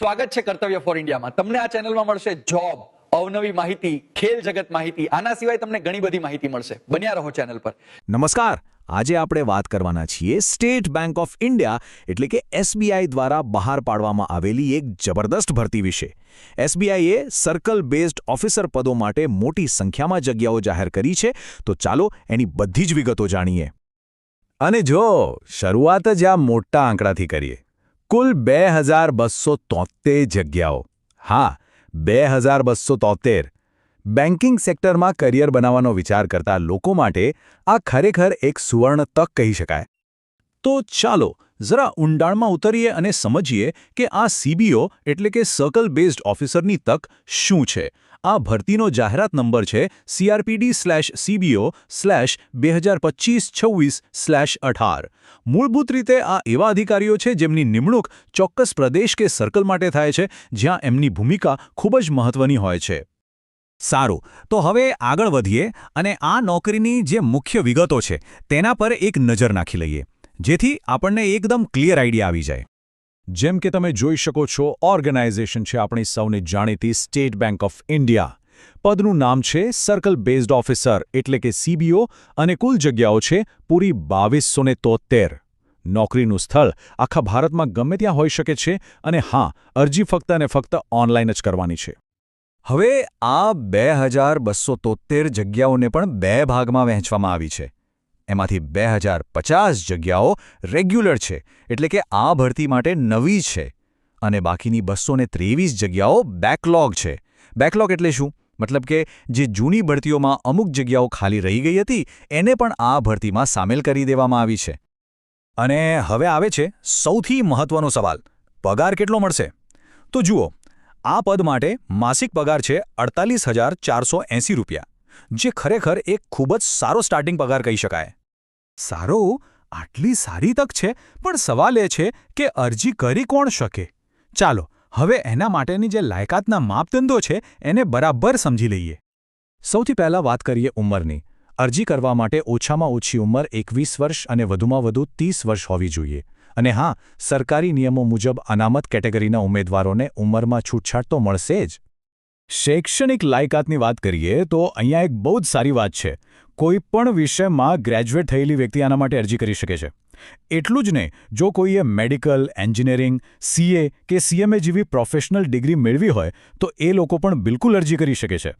સ્વાગત છે કર્તવ્ય ફોર ઇન્ડિયામાં તમને આ ચેનલમાં મળશે જોબ અવનવી માહિતી, ખેલ જગત માહિતી. આના સિવાય તમને ઘણી બધી માહિતી મળશે. બન્યા રહો ચેનલ પર. નમસ્કાર. આજે આપણે વાત કરવાના છીએ સ્ટેટ બેંક ઓફ ઇન્ડિયા એટલે કે એસબીઆઈ દ્વારા બહાર પાડવામાં આવેલી એક જબરદસ્ત ભરતી વિશે. એસબીઆઈએ સર્કલ બેઝડ ઓફિસર પદો માટે મોટી સંખ્યામાં જગ્યાઓ જાહેર કરી છે. તો ચાલો એની બધી જ વિગતો જાણીએ. અને જો શરૂઆત જ આ મોટા આંકડાથી કરીએ. કુલ બે હજાર બસો તોતેર જગ્યાઓ. હા, બે હજાર બસો તોતેર. બેન્કિંગ સેક્ટરમાં કરિયર બનાવવાનો વિચાર કરતા લોકો માટે આ ખરેખર એક સુવર્ણ તક કહી શકાય. તો ચાલો, જરા ઊંડાણમાં ઉતરીએ અને સમજીએ કે આ સીબીઓ, એટલે કે સર્કલ બેઝડ ઓફિસરની તક શું છે? આ ભરતીનો જાહેરાત નંબર છે સીઆરપીડી સ્લેશ સીબીઓ સ્લેશ બે હજાર પચીસ છવ્વીસ સ્લેશ અઢાર. મૂળભૂત રીતે આ એવા અધિકારીઓ છે જેમની નિમણૂક ચોક્કસ પ્રદેશ કે સર્કલ માટે થાય છે, જ્યાં એમની ભૂમિકા ખૂબ જ મહત્વની હોય છે. સારું, તો હવે આગળ વધીએ અને આ નોકરીની જે મુખ્ય વિગતો છે તેના પર એક નજર નાખી લઈએ, જેથી આપણને એકદમ ક્લિયર આઈડિયા આવી જાય. જેમ કે તમે જોઈ શકો છો, ઓર્ગેનાઇઝેશન છે આપણી સૌને જાણીતી સ્ટેટ બેંક ઓફ ઇન્ડિયા. પદનું નામ છે સર્કલ બેઝડ ઓફિસર એટલે કે સીબીઓ અને કુલ જગ્યાઓ છે પૂરી બાવીસો ને તોતેર નોકરીનું સ્થળ આખા ભારતમાં ગમે ત્યાં હોઈ શકે છે અને હા, અરજી ફક્ત અને ફક્ત ઓનલાઈન જ કરવાની છે. હવે આ બે જગ્યાઓને પણ બે ભાગમાં વહેંચવામાં આવી છે. એમાંથી બે હજાર પચાસ જગ્યાઓ રેગ્યુલર છે, એટલે કે આ ભરતી માટે નવી છે. અને બાકીની બસો ત્રેવીસ જગ્યાઓ બેકલોગ છે. બેકલોગ એટલે શું? મતલબ કે જે જૂની ભરતીઓમાં અમુક જગ્યાઓ ખાલી રહી ગઈ હતી, એને પણ આ ભરતીમાં સામેલ કરી દેવામાં આવી છે. અને હવે આવે છે સૌથી મહત્વનો સવાલ, પગાર કેટલો મળશે? તો જુઓ, આ પદ માટે માસિક પગાર છે અડતાલીસ રૂપિયા. જે ખરેખર એક ખૂબ જ સારો સ્ટાર્ટિંગ પગાર કહી શકાય. સારો આટલી સારી તક છે, પણ સવાલ એ છે કે અરજી કરી કોણ શકે? ચાલો, હવે એના માટેની જે લાયકાતના માપદંડો છે, એને બરાબર સમજી લઈએ. સૌથી પહેલાં વાત કરીએ ઉંમરની. અરજી કરવા માટે ઓછામાં ઓછી ઉંમર એકવીસ વર્ષ અને વધુમાં વધુ ત્રીસ વર્ષ હોવી જોઈએ. અને હા, સરકારી નિયમો મુજબ અનામત કેટેગરીના ઉમેદવારોને ઉંમરમાં છૂટછાટ તો મળશે જ. શૈક્ષણિક લાયકાતની વાત કરીએ તો અહીંયા એક બહુ જ સારી વાત છે. કોઈ પણ વિષયમાં ગ્રેજ્યુએટ થયેલી વ્યક્તિ આના માટે અરજી કરી શકે છે. એટલું જ નહીં, જો કોઈએ મેડિકલ એન્જિનિયરિંગ સીએ કે સીએમએ જેવી પ્રોફેશનલ ડિગ્રી મેળવી હોય, તો એ લોકો પણ બિલકુલ અરજી કરી શકે છે.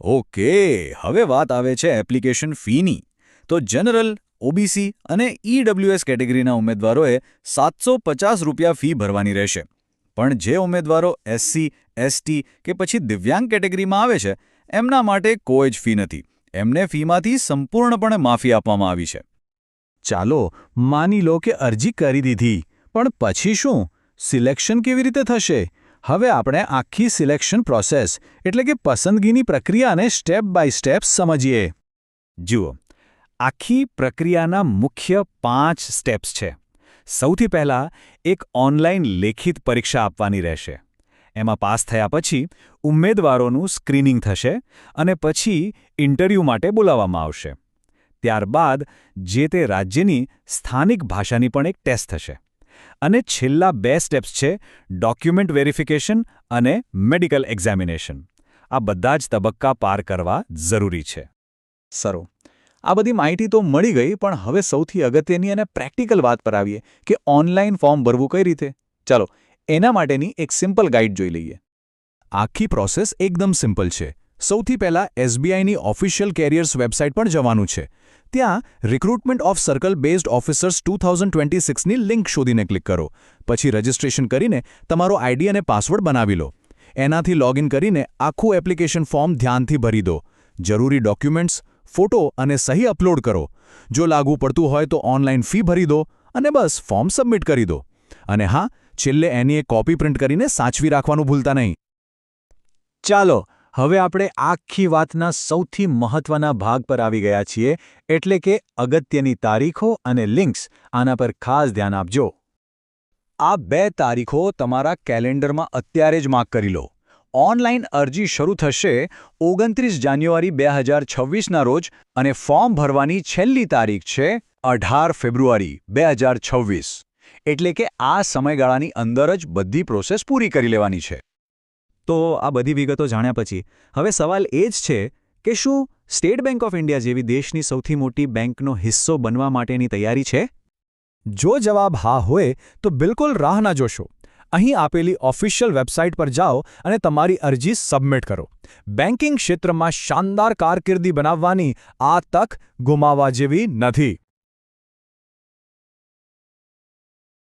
ઓકે, હવે વાત આવે છે એપ્લિકેશન ફીની તો જનરલ ઓબીસી અને ઈડબ્લ્યુએસ કેટેગરીના ઉમેદવારોએ સાતસો રૂપિયા ફી ભરવાની રહેશે. પણ જે ઉમેદવારો એસસી એસટી કે પછી દિવ્યાંગ કેટેગરીમાં આવે છે, એમના માટે કોઈ જ ફી નથી. એમને ફીમાંથી સંપૂર્ણપણે માફી આપવામાં આવી છે. ચાલો, માની લો કે અરજી કરી દીધી, પણ પછી શું? સિલેક્શન કેવી રીતે થશે? હવે આપણે આખી સિલેક્શન પ્રોસેસ, એટલે કે પસંદગીની પ્રક્રિયાને સ્ટેપ બાય સ્ટેપ સમજીએ. જુઓ, આખી પ્રક્રિયાના મુખ્ય પાંચ સ્ટેપ્સ છે. સૌથી પહેલાં એક ઓનલાઈન લેખિત પરીક્ષા આપવાની રહેશે. એમાં પાસ થયા પછી ઉમેદવારોનું સ્ક્રીનિંગ થશે અને પછી ઇન્ટરવ્યૂ માટે બોલાવવામાં આવશે. ત્યારબાદ જે તે રાજ્યની સ્થાનિક ભાષાની પણ એક ટેસ્ટ થશે. અને છેલ્લા બે સ્ટેપ્સ છે ડોક્યુમેન્ટ વેરિફિકેશન અને મેડિકલ એક્ઝામિનેશન. આ બધા જ તબક્કા પાર કરવા જરૂરી છે. સરો. આ બધી માહિતી તો મળી ગઈ, પણ હવે સૌથી અગત્યની અને પ્રેક્ટિકલ વાત પર આવીએ કે ઓનલાઈન ફોર્મ ભરવું કઈ રીતે? ચાલો, એના માટેની એક સિમ્પલ ગાઈડ જોઈ લઈએ. આખી પ્રોસેસ એકદમ સિમ્પલ છે. સૌથી પહેલાં એસબીઆઈની ઓફિશિયલ કેરિયર્સ વેબસાઇટ પણ જવાનું છે. ત્યાં recruitment of circle based officers two thousand twenty સિક્સની link શોધીને ક્લિક કરો. પછી રજિસ્ટ્રેશન કરીને તમારો આઈડી અને પાસવર્ડ બનાવી લો. એનાથી લોગિન કરીને આખું એપ્લિકેશન ફોર્મ ધ્યાનથી ભરી દો. જરૂરી ડોક્યુમેન્ટ્સ ફોટો અને સહી અપલોડ કરો. જો લાગુ પડતું હોય તો ઓનલાઈન ફી ભરી દો અને બસ ફોર્મ સબમિટ કરી દો. અને હા, છેલ્લે એની એક કોપી પ્રિન્ટ કરીને સાચવી રાખવાનું ભૂલતા નહીં. ચાલો, હવે આપણે આખી વાતના સૌથી મહત્વના ભાગ પર આવી ગયા છીએ, એટલે કે અગત્યની તારીખો અને લિંક્સ. આના પર ખાસ ધ્યાન આપજો. આ બે તારીખો તમારા કેલેન્ડરમાં અત્યારે જ માર્ક કરી લો. ઓનલાઈન અરજી શરૂ થશે ઓગણત્રીસ જાન્યુઆરી બે હજાર છવ્વીસના રોજ અને ફોર્મ ભરવાની છેલ્લી તારીખ છે અઢાર ફેબ્રુઆરી બે હજાર છવ્વીસ. એટલે કે આ સમયગાળાની અંદર જ બધી પ્રોસેસ પૂરી કરી લેવાની છે. તો આ બધી વિગતો જાણ્યા પછી, હવે સવાલ એ જ છે કે શું સ્ટેટ બેંક ઓફ ઇન્ડિયા જેવી દેશની સૌથી મોટી બેંકનો હિસ્સો બનવા માટેની તૈયારી છે? જો જવાબ હા હોય, તો બિલકુલ રાહ ના જોશો. અહીં આપેલી ઓફિશિયલ વેબસાઇટ પર જાઓ અને તમારી અરજી સબમિટ કરો. બેન્કિંગ ક્ષેત્રમાં શાનદાર કારકિર્દી બનાવવાની આ તક ગુમાવવા જેવી નથી.